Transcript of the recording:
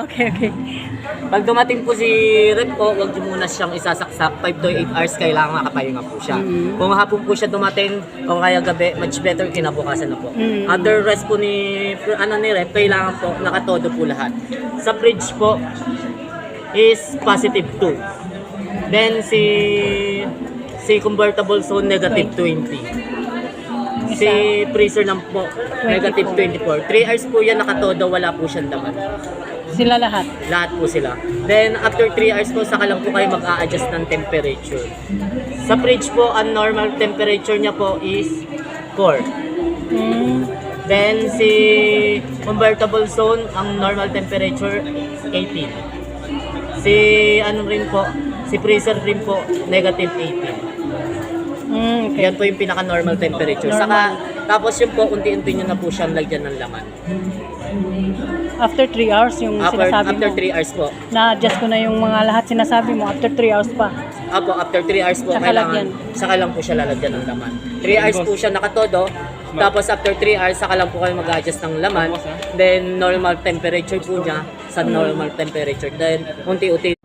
Okay, okay. Pag dumating po si rep po, huwag niyo muna siyang isasaksak. 5 to 8 hours kailangan makapahinga po siya. Mm. Kung hapon po siya dumating, o kaya gabi, much better kinabukasan na po. Mm. Other rest po ni, ano ni rep, kailangan po nakatodo po lahat. Sa fridge po, is positive 2. Then si si convertible zone negative 20. Si freezer lang po, negative 24. 3 hours po yan nakatodo, wala po siyang laman. Sila lahat. Lahat po sila. Then, after 3 hours po, saka lang po kayo mag-a-adjust ng temperature. Sa fridge po, ang normal temperature niya po is 4. Mm. Then, si convertible zone, ang normal temperature, 18. Si, ano rin po, si freezer rin po, negative 18. Mm, okay. Yan po yung pinaka-normal temperature. Saka, tapos yun po, unti-unti nyo na po siyang lagyan ng laman. After 3 hours yung After, sinasabi after mo. 3 hours po. Na-adjust ko na yung mga lahat sinasabi mo. After 3 hours pa. Apo, after 3 hours po, Saka kailangan, lagyan. saka lang po siya lalagyan ng laman. 3 hours po siya nakatodo, tapos after 3 hours, saka lang po kayo mag-adjust ng laman. Then, normal temperature po niya sa normal temperature. Then, unti-unti